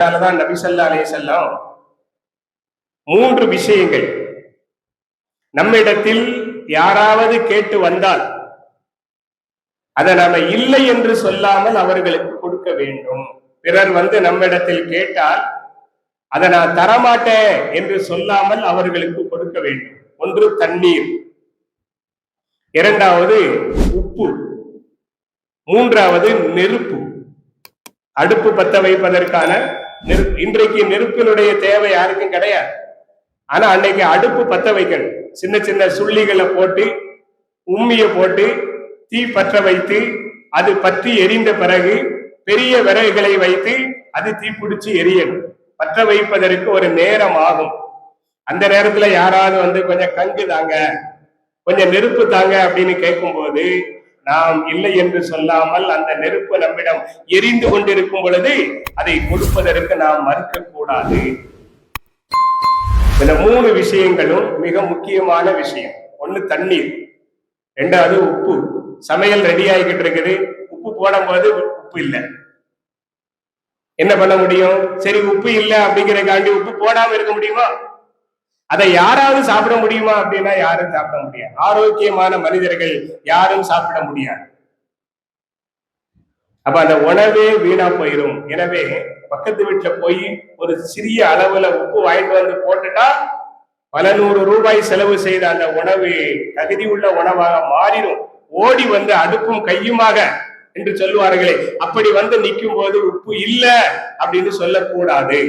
அதனாலதான் நபிசல்லா அலே செல்லாம் மூன்று விஷயங்கள். நம்மிடத்தில் யாராவது கேட்டு வந்தால் அதை நாம இல்லை என்று சொல்லாமல் அவர்களுக்கு கொடுக்க வேண்டும். பிறர் வந்து நம்மிடத்தில் கேட்டால் அதை நான் தரமாட்டேன் என்று சொல்லாமல் அவர்களுக்கு கொடுக்க வேண்டும். ஒன்று தண்ணீர். இரண்டாவது உப்பு. மூன்றாவது நெருப்பு. அடுப்பு பத்த வைப்பதற்கான இன்றைக்கு நெருப்பினுடைய தேவை யாருக்கும் கிடையாது. ஆனா அன்னைக்கு அடுப்பு பத்த வைக்கணும். சின்ன சின்ன சுள்ளிகளை போட்டு உம்மிய போட்டு தீ பற்ற வைத்து அது பற்றி எரிந்த பிறகு பெரிய விறகுகளை வைத்து அது தீப்பிடிச்சு எரியணும். பற்ற வைப்பதற்கு ஒரு நேரம் ஆகும். அந்த நேரத்துல யாராவது வந்து கொஞ்சம் கங்கு தாங்க கொஞ்சம் நெருப்பு தாங்க அப்படின்னு கேட்கும்போது நாம் இல்லை என்று சொல்லாமல் அந்த நெருப்பு நம்மிடம் எரிந்து கொண்டிருக்கும் பொழுது அதை கொடுப்பதற்கு நாம் மறுக்க கூடாது இந்த மூணு விஷயங்களும் மிக முக்கியமான விஷயம். ஒண்ணு தண்ணீர் ரெண்டாவது உப்பு. சமையல் ரெடி ஆகிக்கிட்டு இருக்குது. உப்பு போடும்போது உப்பு இல்லை. என்ன பண்ண முடியும்? சரி உப்பு இல்லை அப்படிங்கிறக்காண்டி உப்பு போடாம இருக்க முடியுமா? அதை யாராவது சாப்பிட முடியுமா அப்படின்னா யாரும் சாப்பிட முடியாது. ஆரோக்கியமான மனிதர்கள் யாரும் சாப்பிட முடியாது. அப்ப அந்த உணவே வீணா போயிடும் எனவே பக்கத்து வீட்டுல போய் ஒரு சிறிய அளவுல உப்பு வாங்கிட்டு வந்து போட்டுட்டா பல நூறு ரூபாய் செலவு செய்த அந்த உணவு தகுதி உள்ள உணவாக மாறிடும். ஓடி வந்து அடுப்பும் கையுமாக என்று சொல்லுவார்களே அப்படி வந்து நிற்கும் போது உப்பு இல்லை அப்படின்னு சொல்லக்கூடாது.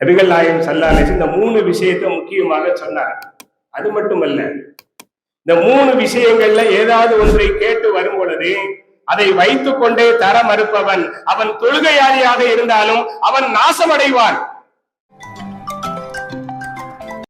நபிகள் நாயம் சல்லாலே இந்த மூணு விஷயத்தை முக்கியமாக சொன்னார். அது மட்டுமல்ல இந்த மூணு விஷயங்கள்ல ஏதாவது ஒன்றை கேட்டு வரும் பொழுது அதை வைத்துக் கொண்டே தர மறுப்பவன் அவன் தொழுகையாளியாக இருந்தாலும் அவன் நாசமடைவான்.